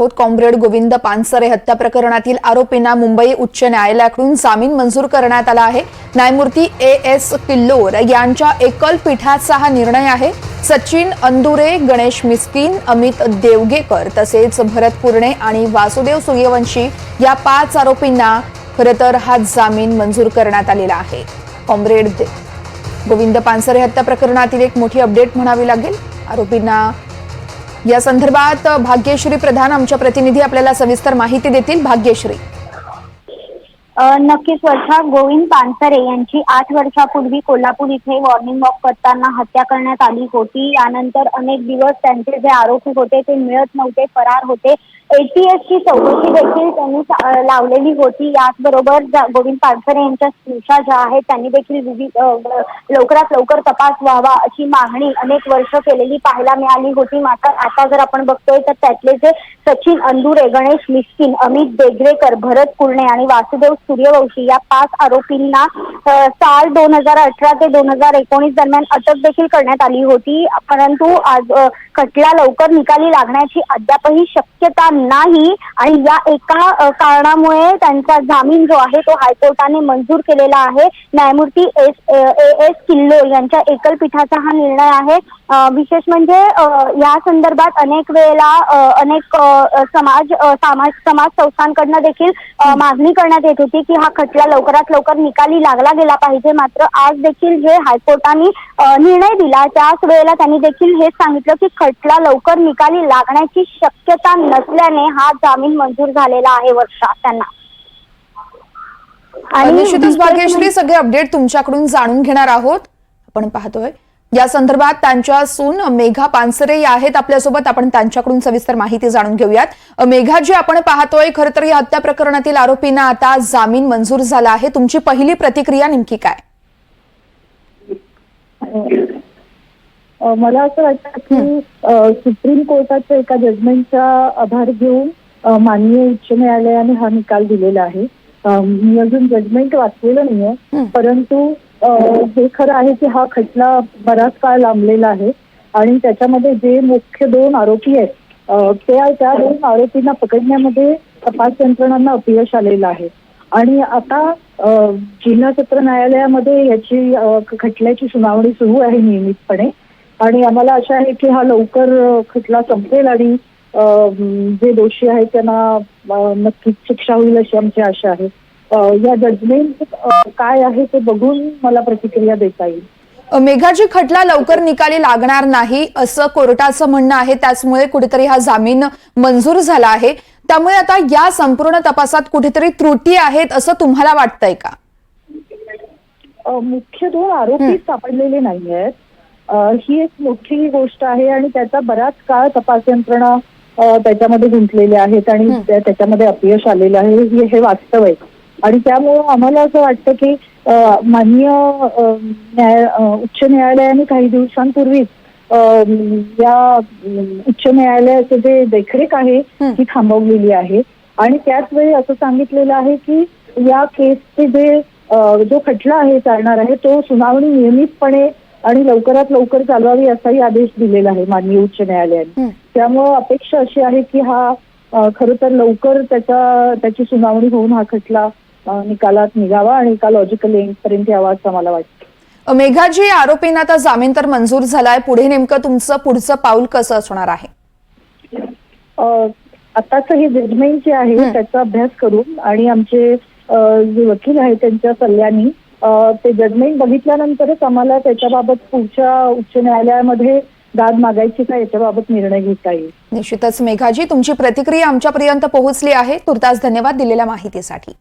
होत कॉम्रेड गोविंद पानसरे हत्या प्रकरणातील आरोपींना मुंबई उच्च न्यायालयाकडून जामीन मंजूर करण्यात आला आहे. न्यायमूर्ती ए एस किल्लोर यांच्या एकल पीठाचा हा निर्णय आहे. सचिन अंदुरे गणेश मिस्किन अमित देवगेकर तसेच भरत पुर्णे आणि वासुदेव सूर्यवंशी या पाच आरोपींना खरं तर हा जामीन मंजूर करण्यात आलेला आहे. कॉम्रेड दे- गोविंद पानसरे हत्या प्रकरणातील एक मोठी अपडेट म्हणावी लागेल. आरोपींना या संदर्भात भाग्यश्री प्रधान आमच्या प्रतिनिधी आपल्याला सविस्तर माहिती देतील. भाग्यश्री. नक्कीच वर्षा गोविंद पानसरे यांची आठ वर्षापूर्वी कोल्हापूर इथे वॉर्निंग वॉक करताना हत्या करण्यात आली होती. यानंतर अनेक दिवस त्यांचे जे आरोपी होते ते मिळत नव्हते फरार होते. एटीएसची चौकशी देखील त्यांनी लावलेली होती. याचबरोबर गोविंद पानसरे यांच्या सुशा ज्या आहेत त्यांनी देखील विविध लवकरात लवकर तपास व्हावा अशी मागणी अनेक वर्ष केलेली पाहायला मिळाली होती. मात्र आता जर आपण बघतोय तर त्यातले जे सचिन अंदुरे गणेश मिस्किन अमित देगरेकर भरत कुर्णे आणि वासुदेव सूर्यवंशी या पाच आरोपींना साल दोन हजार अठरा ते दोन हजार एकोणीस दरम्यान अटक देखील करण्यात आली होती. परंतु आज खटला लवकर निकाली लागण्याची अद्यापही शक्यता नाही. आणि या एका कारणामुळे त्यांचा जामीन जो आहे तो हायकोर्टाने मंजूर केलेला आहे. न्यायमूर्ती एस ए एस किल्लो यांच्या एकल पीठाचा हा निर्णय आहे. विशेष म्हणजे या संदर्भात अनेक वेळेला अनेक समाज समाज समाज संस्थांकडनं देखील मागणी करण्यात येत होती की हा खटला लवकरात लवकर निकाली लागला गेला पाहिजे. मात्र आज देखील जे हायकोर्टाने निर्णय दिला. त्याच वेळेला त्यांनी देखील हेच सांगितलं की खटला लवकर निकाली लागण्याची शक्यता नसल्याने हा जामीन मंजूर झालेला आहे वर्षा त्यांना. निश्चितच विशेष भाग्यश्री म्हणजे- सगळे अपडेट तुमच्याकडून जाणून घेणार आहोत. आपण पाहतोय. या संदर्भात त्यांच्या सून मेघा पानसरे या आहेत आपल्यासोबत. आपण त्यांच्याकडून सविस्तर माहिती जाणून घेऊयात. मेघा जी आपण पाहतोय खरं तर या हत्या प्रकरणातील आरोपींना आता जामीन मंजूर झाला आहे. तुमची पहिली प्रतिक्रिया नेमकी काय? मला असं वाटतं की सुप्रीम कोर्टाच्या एका जजमेंटचा आधार घेऊन माननीय उच्च न्यायालयाने हा निकाल दिलेला आहे. मी अजून जजमेंट वाचलेलं नाहीये. परंतु हे खरं आहे की हा खटला बराच काळ लांबलेला आहे आणि त्याच्यामध्ये जे मुख्य दोन आरोपी आहेत त्या त्या दोन आरोपींना पकडण्यामध्ये तपास यंत्रणांना अपयश आलेलं आहे. आणि आता जिल्हा सत्र न्यायालयामध्ये याची खटल्याची सुनावणी सुरू आहे नियमितपणे. आणि आम्हाला आशा आहे की हा लवकर खटला संपेल आणि जे दोषी आहेत त्यांना नक्कीच शिक्षा होईल अशी आमची आशा आहे. या जजमेंट काय आहे ते बघून मला प्रतिक्रिया देता येईल. मेघाजी खटला लवकर निकाली लागणार नाही असं कोर्टाचं म्हणणं आहे. त्याचमुळे कुठेतरी हा जामीन मंजूर झाला आहे. त्यामुळे आता या संपूर्ण तपासात कुठेतरी त्रुटी आहेत असं तुम्हाला वाटतंय का? मुख्य दोन आरोपी सापडलेले नाही आहेत ही एक मोठी गोष्ट आहे आणि त्याचा बराच काळ तपास यंत्रणा त्याच्यामध्ये गुंतलेल्या आहेत आणि. त्या- त्याच्यामध्ये अपयश आलेलं आहे हे हे वास्तव आहे. आणि त्यामुळं आम्हाला असं वाटतं की माननीय न्याय उच्च न्यायालयाने काही दिवसांपूर्वीच या उच्च न्यायालयाचे जे देखरेख आहे. ती थांबवलेली आहे आणि त्याच वेळी असं सांगितलेलं आहे की या केसचे जे जो खटला आहे चालणार आहे तो सुनावणी नियमितपणे आणि लवकरात लवकर चालवावी असाही आदेश दिलेला आहे माननीय उच्च न्यायालयाने. त्यामुळं अपेक्षा अशी आहे की हा खरं तर लवकर त्याचा त्याची सुनावणी होऊन हा खटला निकालात निघावा आणि एका लॉजिकल एंड पर्यंत यावा असं मला वाटतं. मेघाजी आरोपींना आता जामीन तर मंजूर झालाय. पुढे नेमकं तुमचं पुढचं पाऊल कसं असणार आहे? आताच हे जजमेंट जे आहे. त्याचा अभ्यास करून आणि आमचे जे वकील आहेत त्यांच्या सल्ल्यानी ते जजमेंट बघितल्यानंतरच आम्हाला त्याच्याबाबत पुढच्या उच्च न्यायालयामध्ये दाद मागायची का याच्याबाबत निर्णय घेता येईल. निश्चितच मेघाजी तुमची प्रतिक्रिया आमच्यापर्यंत पोहोचली आहे. तुर्तास धन्यवाद दिलेल्या माहितीसाठी.